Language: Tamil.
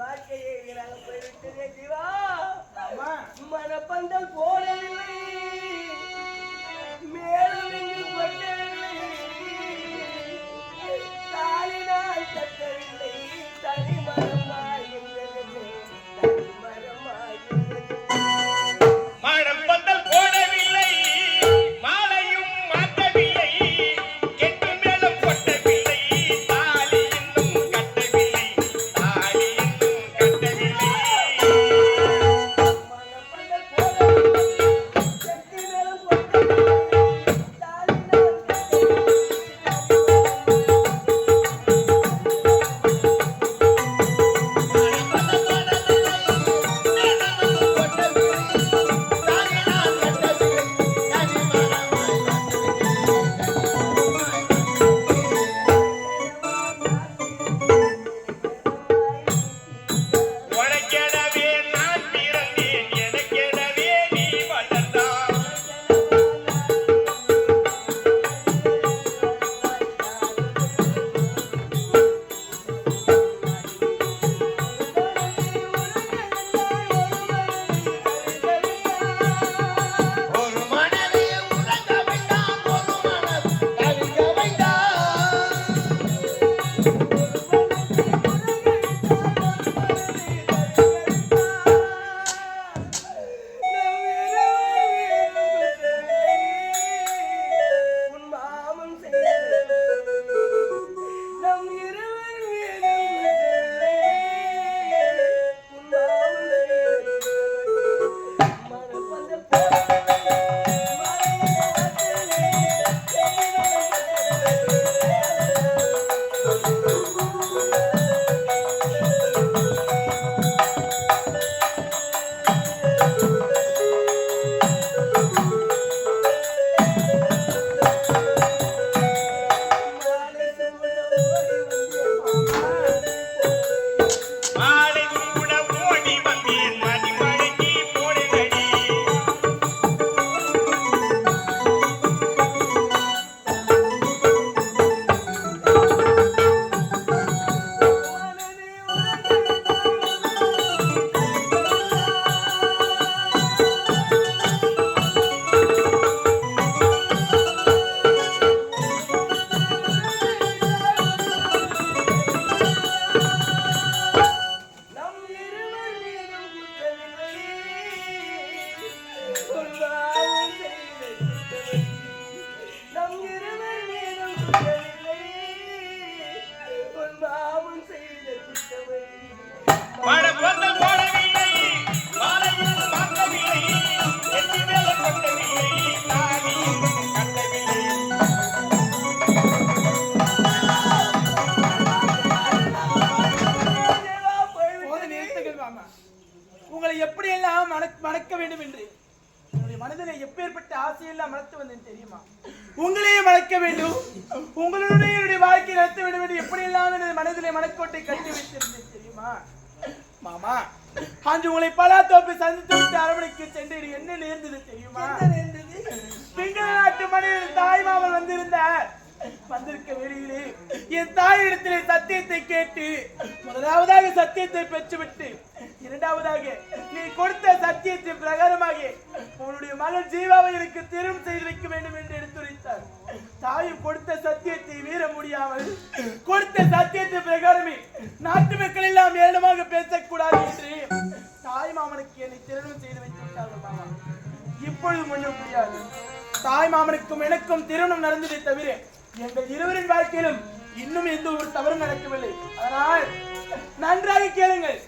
வாழ்க்கையை வீணாக போய்விட்டதே தேவா. மனப்பந்தல் போடவில்லை எப்படியெல்லாம் மணக்க மணக்க வேண்டும் என்று? உங்களுடைய மனதிலே எப்பேற்பட்ட ஆசையெல்லாம் மணத்து வந்தேன் தெரியுமா? உங்களையும் மணக்க வேண்டும். உங்களுடைய என்னுடைய வாழ்க்கை நடத்த வேண்டும் என்று எப்படியெல்லாம் எனது மனதிலே மனக்கோட்டை கட்டி வைத்திருந்தேன் தெரியுமா? மாமா அன்று உங்களை பலாத்தோப்பை சந்தித்து விட்டு அரவணைக்கு சென்று என்ன நேர்ந்தது தெரியுமா? திங்கள் நாட்டு மனிதர் தாய் மாமன் வந்திருந்தார். வந்திருக்க வெளியிலே என் தாயிடத்திலே சத்தியத்தை கேட்டு முதலாவதாக சத்தியத்தை பெற்றுவிட்டு இரண்டாவதாக நீ கொடுத்த சத்தியத்தின் பிரகாரமாக உன்னுடைய மகள் ஜீவாவை எனக்கு திரும்ப செய்து வைக்க வேண்டும் என்று எடுத்துரைத்தார். தாயும் கொடுத்த சத்தியத்தை மீற முடியாமல் கொடுத்த சத்தியத்தின் பிரகாரமே நாட்டு மக்கள் எல்லாம் ஏளனமாக பேசக்கூடாது என்று தாய் மாமனுக்கு என்னை திருமணம் செய்து வைத்து விட்டார்கள் மாமா. இப்பொழுது முன்ன முடியாது தாய் மாமனுக்கும் எனக்கும் திருமணம் நடந்ததை தவிர எங்கள் இருவரின் வாழ்க்கையிலும் இன்னும் எந்த ஒரு தவறும் நடக்கவில்லை. அதனால் நன்றாக கேளுங்கள்.